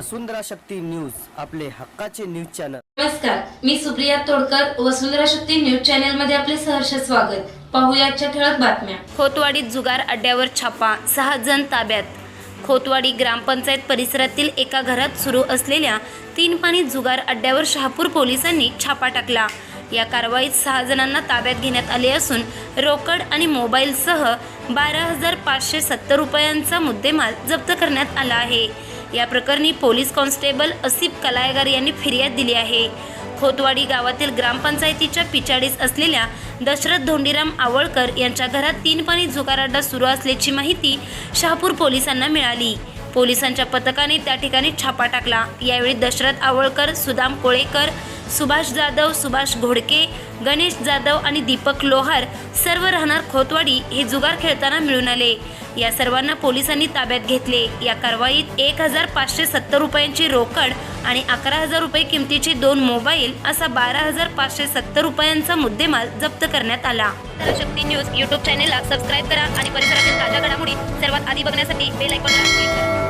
वसुंधरा Shakti news आपले हक्काचे news channel. नमस्कार मी सुप्रिया तोडकर वसुंधरा शक्ती न्यूज चॅनलमध्ये आपले सहर्ष स्वागत. पाहूया आजच्या ठळक बातम्या. खोतवाडीत जुगार अड्ड्यावर छापा सहा जण ताब्यात. खोतवाडी ग्रामपंचायत परिसरातील एका घरात सुरू असलेल्या तीन पाणी जुगार अड्ड्यावर शहापूर पोलिसांनी छापा टाकला. या कारवाईत सहा जणांना ताब्यात घेण्यात आले असून रोकड आणि मोबाईलसह बारा हजार पाचशे सत्तर रुपयांचा मुद्देमाल जप्त करण्यात आला आहे. या प्रकरणी पोलीस कॉन्स्टेबल असिफ कलायगार यांनी फिर्याद दिली आहे. खोतवाडी गावातील ग्रामपंचायतीच्या पिछाडीस असलेल्या दशरथ धोंडीराम आवळकर यांच्या घरात तीन पाणी अड्डा सुरू असल्याची माहिती शहापूर पोलिसांना मिळाली. पोलिसांच्या पथकाने त्या ठिकाणी छापा टाकला. यावेळी दशरथ आवळकर सुदाम कोळेकर सुभाष जाधव सुभाष घोडके गणेश जाधव आणि दीपक लोहार सर्व राहणार खोतवाडी हे जुगार खेळताना मिळून आले. या सर्वांना पोलिसांनी ताब्यात घेतले. या कारवाईत एक हजार पाचशे सत्तर रुपयांची रोकड आणि अकरा हजार रुपये किमतीचे दोन मोबाईल असा बारा हजार पाचशे सत्तर रुपयांचा मुद्देमाल जप्त करण्यात आला. शक्ती न्यूज यूट्यूब चॅनेलला सबस्क्राईब करा आणि परिसरातील ताज्या घडामोडी सर्वात आधी बघण्यासाठी बेल आयकॉनला क्लिक करा.